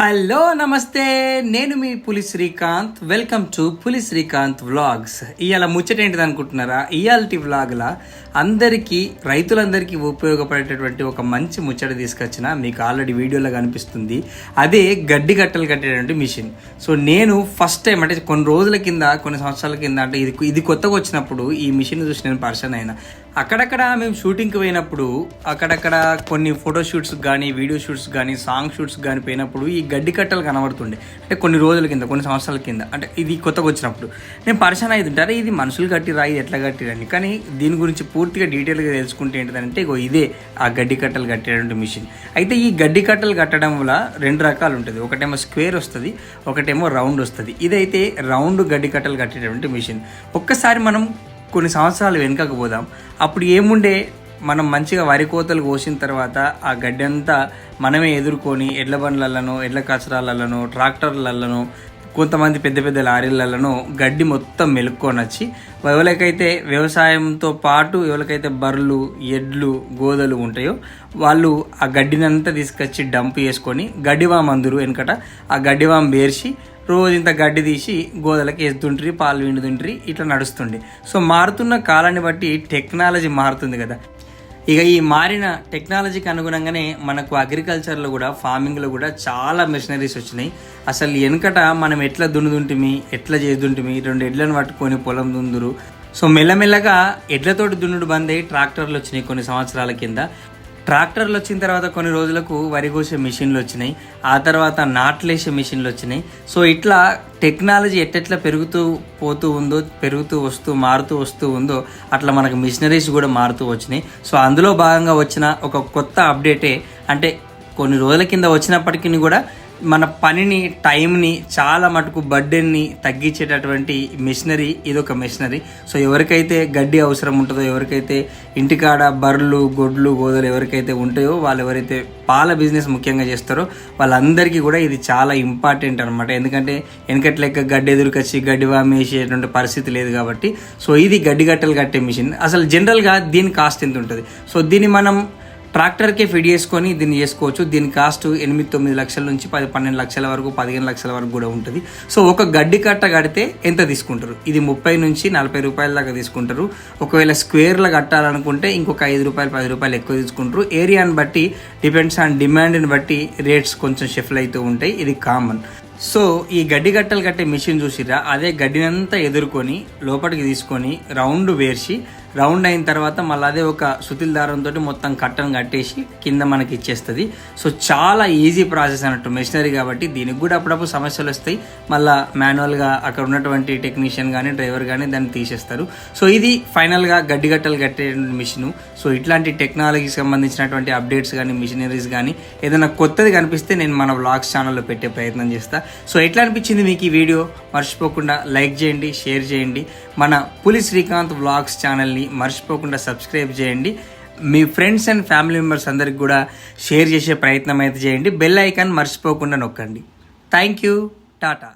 Hello నమస్తే. నేను మీ పులి శ్రీకాంత్. వెల్కమ్ టు పులి శ్రీకాంత్ వ్లాగ్స్ ఇవాళ ముచ్చట ఏంటిది అనుకుంటున్నారా? ఇయాల్టీ వ్లాగ్లా అందరికీ రైతులందరికీ ఉపయోగపడేటటువంటి ఒక మంచి ముచ్చట తీసుకొచ్చిన మీకు ఆల్రెడీ వీడియోలో కనిపిస్తుంది. అదే గడ్డి కట్టలు కట్టేటువంటి మిషన్. సో నేను ఫస్ట్ టైం అంటే కొన్ని రోజుల కింద కొన్ని సంవత్సరాల కింద అంటే ఇది ఇది కొత్తగా వచ్చినప్పుడు ఈ మిషన్ చూసి నేను పర్సన్ అయినా. అక్కడక్కడ మేము షూటింగ్కి పోయినప్పుడు అక్కడక్కడ కొన్ని ఫోటో షూట్స్ కానీ వీడియో షూట్స్ కానీ సాంగ్ షూట్స్ కానీ పోయినప్పుడు ఈ గడ్డి కట్టలు కనబడుతుండే. అంటే కొన్ని రోజుల కింద కొన్ని సంవత్సరాల కింద. అంటే ఇది కొత్తగా వచ్చినప్పుడు. నేను పరిచయం అవుతుంటారు ఇది మనుషులు కట్టిరా? ఇది ఎట్లా కట్టిరని. కానీ దీని గురించి పూర్తిగా డీటెయిల్గా తెలుసుకుంటే ఏంటిదంటే ఇగో ఇదే ఆ గడ్డి కట్టలు కట్టేటువంటి మిషన్ అయితే ఈ గడ్డి కట్టలు కట్టడం వల్ల రెండు రకాలు ఉంటుంది. ఒకటేమో స్క్వేర్ వస్తుంది ఒకటేమో రౌండ్ వస్తుంది. ఇదైతే రౌండ్ గడ్డి కట్టలు కట్టేటువంటి మిషన్ ఒక్కసారి మనం కొన్ని సంవత్సరాలు వెనుకకు పోదాం. అప్పుడు ఏముండే? మనం మంచిగా వరి కోతలు కోసిన తర్వాత ఆ గడ్డి అంతా మనమే ఎదుర్కొని ఎడ్ల బండ్లలను ఎడ్ల కచరాలను ట్రాక్టర్లలోనో కొంతమంది పెద్ద పెద్ద లారీలలో గడ్డి మొత్తం మెలుక్కొని వచ్చి ఎవరికైతే వ్యవసాయంతో పాటు ఎవరికైతే బర్రెలు ఎడ్లు గోదలు ఉంటాయో వాళ్ళు ఆ గడ్డినంతా తీసుకొచ్చి డంప్ చేసుకొని గడ్డివాం అందరు వెనకట ఆ గడ్డివాం పేర్చి రోజు ఇంత గడ్డి తీసి గోదలకి వేస్తుండ్రి పాలు విండుతుండ్రి ఇట్లా నడుస్తుండే. సో మారుతున్న కాలాన్ని బట్టి టెక్నాలజీ మారుతుంది కదా. ఇక ఈ మారిన టెక్నాలజీకి అనుగుణంగానే మనకు అగ్రికల్చర్లో కూడా ఫార్మింగ్లో కూడా చాలా మెషినరీస్ వచ్చినాయి. అసలు వెనుకట మనం ఎట్లా దున్నుదుంటిమి ఎట్లా చేదుంటిమి రెండు ఎడ్లను పట్టుకొని పొలం దుందురు. సో మెల్లమెల్లగా ఎడ్లతోటి దున్నుడు బంద్ అయ్యి ట్రాక్టర్లు వచ్చినాయి కొన్ని సంవత్సరాల కింద. ట్రాక్టర్లు వచ్చిన తర్వాత కొన్ని రోజులకు వరి కోసే మిషన్లు వచ్చినాయి. ఆ తర్వాత నాట్లేసే మిషన్లు వచ్చినాయి. సో ఇట్లా టెక్నాలజీ ఎట్టెట్లా పెరుగుతూ పోతూ ఉందో పెరుగుతూ వస్తూ మారుతూ వస్తూ ఉందో అట్లా మనకు మిషనరీస్ కూడా మారుతూ వచ్చినాయి. సో అందులో భాగంగా వచ్చిన ఒక కొత్త అప్డేటే అంటే కొన్ని రోజుల కింద వచ్చినప్పటికీ కూడా మన పనిని టైంని చాలా మటుకు బర్డెన్ని తగ్గించేటటువంటి మిషనరీ ఇది ఒక మిషనరీ. సో ఎవరికైతే గడ్డి అవసరం ఉంటుందో ఎవరికైతే ఇంటికాడ బర్రెలు గొడ్లు గోదలు ఎవరికైతే ఉంటాయో వాళ్ళు ఎవరైతే పాల బిజినెస్ ముఖ్యంగా చేస్తారో వాళ్ళందరికీ కూడా ఇది చాలా ఇంపార్టెంట్ అనమాట ఎందుకంటే వెనకటి లెక్క గడ్డి ఎదురుకొచ్చి గడ్డి వామేసేటువంటి పరిస్థితి లేదు కాబట్టి. సో ఇది గడ్డి గట్టలు కట్టే మిషన్. అసలు జనరల్గా దీని కాస్ట్ ఎంత ఉంటుంది సో దీన్ని మనం ట్రాక్టర్కే ఫిట్ చేసుకొని దీన్ని చేసుకోవచ్చు. దీని కాస్ట్ ఎనిమిది తొమ్మిది లక్షల నుంచి పది పన్నెండు లక్షల వరకు పదిహేను లక్షల వరకు కూడా ఉంటుంది. సో ఒక గడ్డి కట్ట కడితే ఎంత తీసుకుంటారు? ఇది ముప్పై నుంచి నలభై రూపాయల దాకా తీసుకుంటారు. ఒకవేళ స్క్వేర్లో కట్టాలనుకుంటే ఇంకొక ఐదు రూపాయలు పది రూపాయలు ఎక్కువ తీసుకుంటారు. ఏరియాని బట్టి డిపెండ్స్ ఆన్ డిమాండ్ని బట్టి రేట్స్ కొంచెం షిఫ్ట్ అవుతూ ఉంటాయి. ఇది కామన్. సో ఈ గడ్డి గట్టలు కట్టే మిషన్ చూసిరా అదే గడ్డినంతా ఎదుర్కొని లోపలికి తీసుకొని రౌండ్ వేర్చి రౌండ్ అయిన తర్వాత మళ్ళీ అదే ఒక సుతిల్ దారంతో మొత్తం కట్టను కట్టేసి కింద మనకి ఇచ్చేస్తుంది. సో చాలా ఈజీ ప్రాసెస్ అన్నట్టు మెషినరీ కాబట్టి దీనికి కూడా అప్పుడప్పుడు సమస్యలు వస్తాయి. మళ్ళీ మాన్యువల్గా అక్కడ ఉన్నటువంటి టెక్నీషియన్ కానీ డ్రైవర్ కానీ దాన్ని తీసేస్తారు. సో ఇది ఫైనల్గా గడ్డి గట్టలు కట్టే మిషన్. సో ఇట్లాంటి టెక్నాలజీకి సంబంధించినటువంటి అప్డేట్స్ కానీ మిషనరీస్ కానీ ఏదైనా కొత్తది కనిపిస్తే నేను మన వ్లాగ్స్ ఛానల్లో పెట్టే ప్రయత్నం చేస్తాను సో ఎట్లా అనిపించింది మీకు ఈ వీడియో? మర్చిపోకుండా లైక్ చేయండి షేర్ చేయండి. మన పులి శ్రీకాంత్ వ్లాగ్స్ ఛానల్ని మర్చిపోకుండా సబ్స్క్రైబ్ చేయండి. మీ ఫ్రెండ్స్ అండ్ ఫ్యామిలీ మెంబర్స్ అందరికి కూడా షేర్ చేసే ప్రయత్నం అయితే చేయండి. బెల్ ఐకాన్ మర్చిపోకుండా నొక్కండి. Thank you. టాటా.